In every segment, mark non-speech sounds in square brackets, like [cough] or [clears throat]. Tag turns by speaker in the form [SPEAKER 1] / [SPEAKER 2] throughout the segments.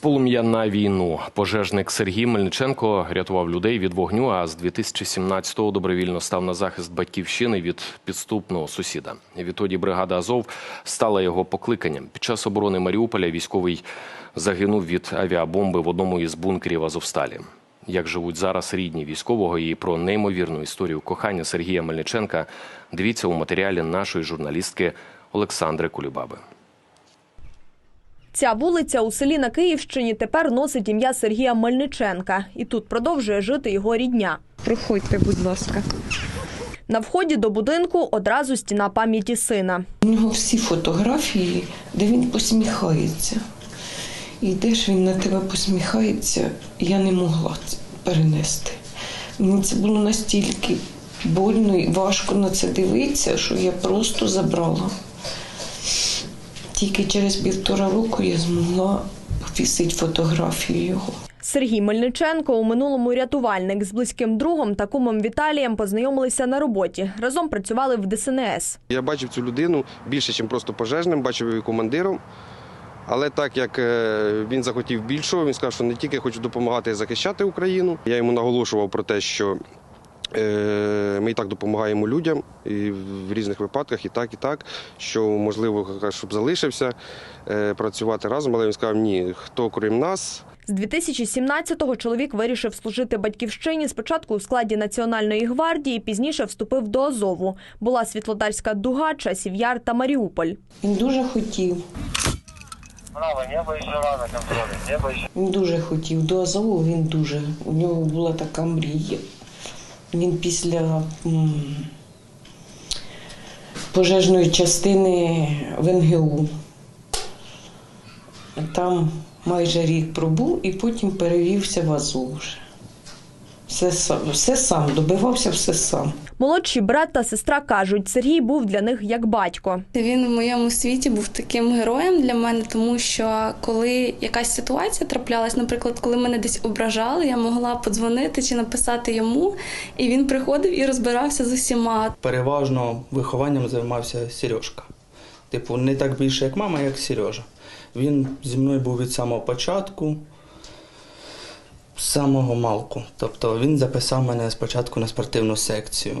[SPEAKER 1] полум'я на війну. Пожежник Сергій Мельниченко рятував людей від вогню, а з 2017-го добровільно став на захист батьківщини від підступного сусіда. Відтоді бригада Азов стала його покликанням. Під час оборони Маріуполя військовий загинув від авіабомби в одному із бункерів Азовсталі. Як живуть зараз рідні військового і про неймовірну історію кохання Сергія Мельниченка, дивіться у матеріалі нашої журналістки Олександри Кулібаби.
[SPEAKER 2] Ця вулиця у селі на Київщині тепер носить ім'я Сергія Мельниченка, і тут продовжує жити його рідня.
[SPEAKER 3] Проходьте, будь ласка.
[SPEAKER 2] На вході до будинку одразу стіна пам'яті сина.
[SPEAKER 4] У нього всі фотографії, де він посміхається. І де ж він на тебе посміхається, я не могла це перенести. Мені це було настільки больно і важко на це дивитися, що я просто забрала. Тільки через півтора року я змогла повісити фотографію його.
[SPEAKER 2] Сергій Мельниченко у минулому рятувальник з близьким другом та кумом Віталієм познайомилися на роботі. Разом працювали в ДСНС.
[SPEAKER 5] Я бачив цю людину більше, ніж просто пожежним, бачив її командиром. Але так як е, він захотів більшого, він сказав, що не тільки хочу допомагати захищати Україну. Я йому наголошував про те, що ми і так допомагаємо людям і в різних випадках, і так, і так, що можливо, щоб залишився е, працювати разом. Але він сказав, ні, хто крім нас,
[SPEAKER 2] З 2017-го чоловік вирішив служити батьківщині спочатку у складі Національної гвардії, пізніше вступив до Азову. Була Світлодарська дуга, Часів Яр та Маріуполь.
[SPEAKER 4] Він дуже хотів,
[SPEAKER 6] Право, рано контроле,
[SPEAKER 4] він дуже хотів. До Азову він дуже. У нього була така мрія. Він після пожежної частини в НГУ. Там майже рік пробув і потім перевівся в Азов. Все все сам, добивався все сам.
[SPEAKER 2] Молодший брат та сестра кажуть, Сергій був для них як батько.
[SPEAKER 7] Він в моєму світі був таким героєм для мене, тому що коли якась ситуація траплялась, наприклад, коли мене десь ображали, я могла подзвонити чи написати йому, і він приходив і розбирався з усіма.
[SPEAKER 8] Переважно вихованням займався Сережка. Типу, не так більше, як мама, як Сережа. Він зі мною був від самого початку, з самого малку. Тобто він записав мене спочатку на спортивну секцію,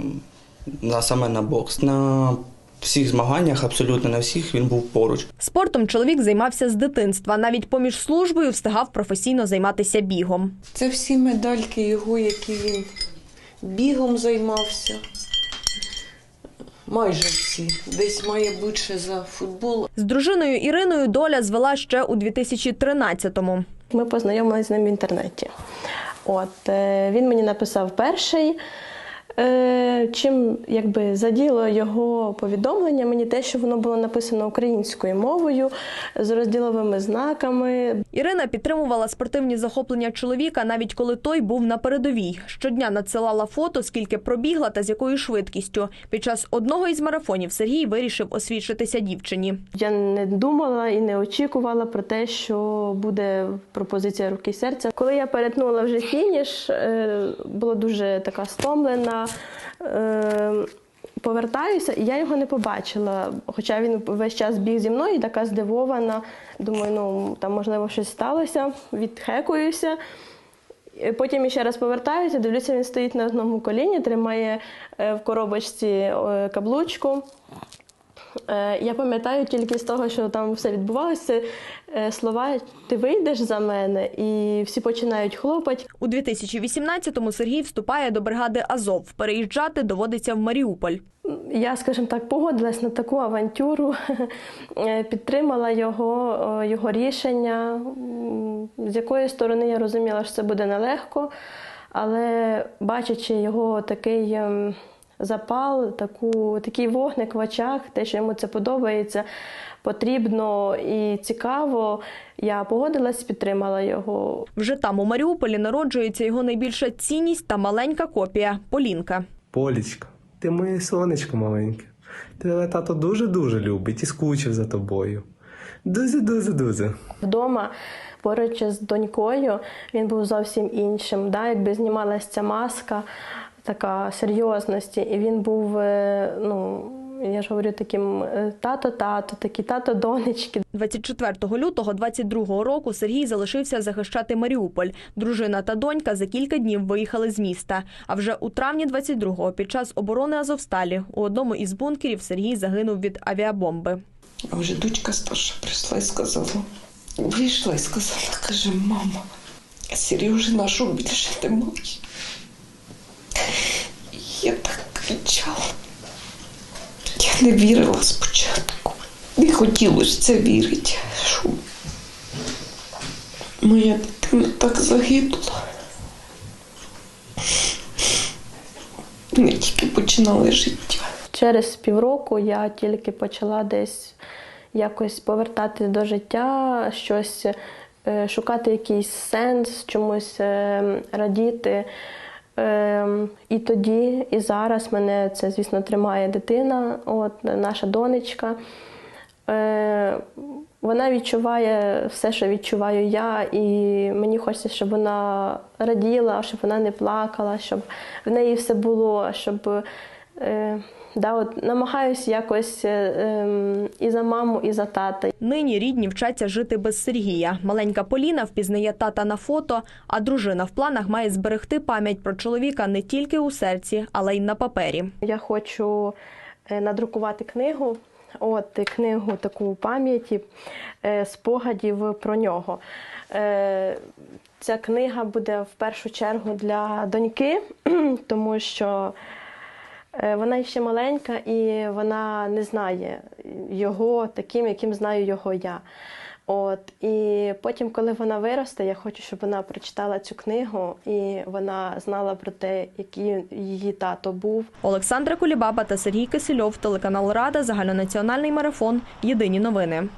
[SPEAKER 8] на саме на бокс. На всіх змаганнях, абсолютно на всіх, він був поруч.
[SPEAKER 2] Спортом чоловік займався з дитинства. Навіть поміж службою встигав професійно займатися бігом.
[SPEAKER 4] Це всі медальки його, які він бігом займався. Майже всі. Десь має бути ще за футбол,
[SPEAKER 2] З дружиною Іриною доля звела ще у 2013-му.
[SPEAKER 9] Ми познайомилися з ним в інтернеті. От е, він мені написав перший. Е, чим якби заділо його повідомлення, мені те, що воно було написано українською мовою з розділовими знаками.
[SPEAKER 2] Ірина підтримувала спортивні захоплення чоловіка, навіть коли той був на передовій. Щодня надсилала фото, скільки пробігла та з якою швидкістю. Під час одного із марафонів Сергій вирішив освідчитися дівчині.
[SPEAKER 9] Я не думала і не очікувала про те, що буде пропозиція руки серця. Коли я перетнула вже фініш, е, була дуже така стомлена. Повертаюся, і я його не побачила. Хоча він весь час біг зі мною, і така здивована. Думаю, ну там можливо щось сталося, відхекуюся. Потім ще раз повертаюся, дивлюся, він стоїть на одному коліні, тримає е, в коробочці е, каблучку. Е, Я пам'ятаю тільки з того, що там все відбувалося, е, слова Ти вийдеш за мене, і всі починають хлопати.
[SPEAKER 2] У 2018-му Сергій вступає до бригади Азов. Переїжджати доводиться в Маріуполь.
[SPEAKER 9] Я, скажімо так, погодилась на таку авантюру, [laughs] е, підтримала його, його рішення. З якої сторони я розуміла, що це буде нелегко, але бачачи його такий ем, запал, таку, такий вогник в очах, те, що йому це подобається, потрібно і цікаво, я погодилась, підтримала його.
[SPEAKER 2] Вже там у Маріуполі народжується його найбільша цінність та маленька копія Полінка.
[SPEAKER 10] Полічка, ти моє сонечко маленьке. Тебе тато дуже-дуже любить і скучив за тобою. Дуже-дуже-дуже.
[SPEAKER 9] Вдома поруч з донькою він був зовсім іншим. Да? Якби знімалася ця маска така серйозності, і він був е, ну, я ж говорю таким е, тато-тато, такі тато-донечки.
[SPEAKER 2] 24 лютого 22-го року Сергій залишився захищати Маріуполь. Дружина та донька за кілька днів виїхали з міста. А вже у травні 22-го під час оборони Азовсталі у одному із бункерів Сергій загинув від авіабомби.
[SPEAKER 4] А вже дочка старша прийшла і сказала, вийшла і сказала, каже, мама, Сережі нашого більше немає. Я так кричала. Я не вірила спочатку. Не хотілося це вірити, що моя дитина так загинула. Ми тільки починали життя.
[SPEAKER 9] Через півроку я тільки почала десь якось повертати до життя, щось е, шукати якийсь сенс, чомусь е, радіти. Е, І тоді, і зараз мене це, звісно, тримає дитина, от наша донечка. Е, Вона відчуває все, що відчуваю я, і мені хочеться, щоб вона раділа, щоб вона не плакала, щоб в неї все було, щоб е, да, от, намагаюся якось е, ем, і за маму, і за тата.
[SPEAKER 2] Нині рідні вчаться жити без Сергія. Маленька Поліна впізнає тата на фото, а дружина в планах має зберегти пам'ять про чоловіка не тільки у серці, але й на папері.
[SPEAKER 9] Я хочу е, надрукувати книгу. От книгу таку пам'яті, е, спогадів про нього. Е, Ця книга буде в першу чергу для доньки, [clears throat] тому що вона ще маленька і вона не знає його таким, яким знаю його я. От і потім, коли вона виросте, я хочу, щоб вона прочитала цю книгу і вона знала про те, який її тато був.
[SPEAKER 2] Олександра Кулібаба та Сергій Кисельов, телеканал Рада, загальнонаціональний марафон. Єдині новини.